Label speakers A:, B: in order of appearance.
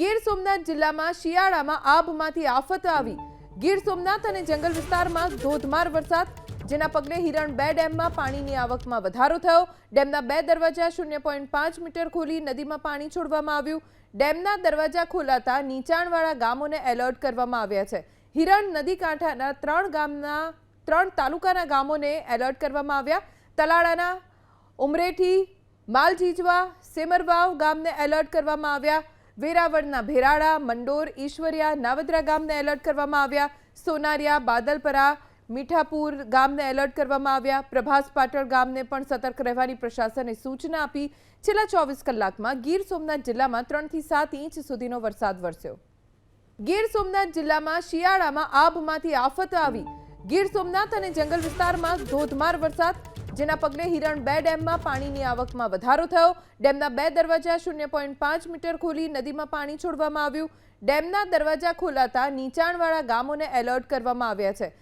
A: ગીર સોમનાથ જિલ્લામાં શિયાળામાં આભમાંથી આફત આવી. ગીર સોમનાથ અને જંગલ વિસ્તારમાં ધોધમાર વરસાદ, જેના પગલે હિરણ બે ડેમમાં પાણીની આવકમાં વધારો થયો. ડેમના બે દરવાજા શૂન્ય પોઈન્ટ પાંચ મીટર ખોલી નદીમાં પાણી છોડવામાં આવ્યું. ડેમના દરવાજા ખોલાતા નીચાણવાળા ગામોને એલર્ટ કરવામાં આવ્યા છે. હિરણ નદી કાંઠાના ત્રણ ગામના, ત્રણ તાલુકાના ગામોને એલર્ટ કરવામાં આવ્યા. તલાળાના ઉમરેઠી, માલજીજવા, સેમરવાવ ગામને એલર્ટ કરવામાં આવ્યા. વેરાવળના ભેરાડા મંડોર, ઈશ્વરિયા, નાવદરા ગામને એલર્ટ કરવામાં આવ્યા. સોનારિયા, બાદલપરા, મીઠાપુર ગામને એલર્ટ કરવામાં આવ્યા. પ્રભાસ પાટણ ગામને પણ સતર્ક રહેવાની પ્રશાસને સૂચના આપી. છેલ્લા ચોવીસ કલાકમાં ગીર સોમનાથ જિલ્લામાં ત્રણથી સાત ઇંચ સુધીનો વરસાદ વરસ્યો. ગીર સોમનાથ જિલ્લામાં શિયાળામાં આભમાંથી આફત આવી. ગીર સોમનાથ અને જંગલ વિસ્તારમાં ધોધમાર વરસાદ. જેના પગલે હિરણ બે ડેમમાં પાણીની આવકમાં વધારો થયો. ડેમના બે દરવાજા શૂન્ય પોઈન્ટ પાંચ મીટર ખોલી નદીમાં પાણી છોડવામાં આવ્યું. ડેમના દરવાજા ખોલાતા નીચાણવાળા ગામોને એલર્ટ કરવામાં આવ્યા છે.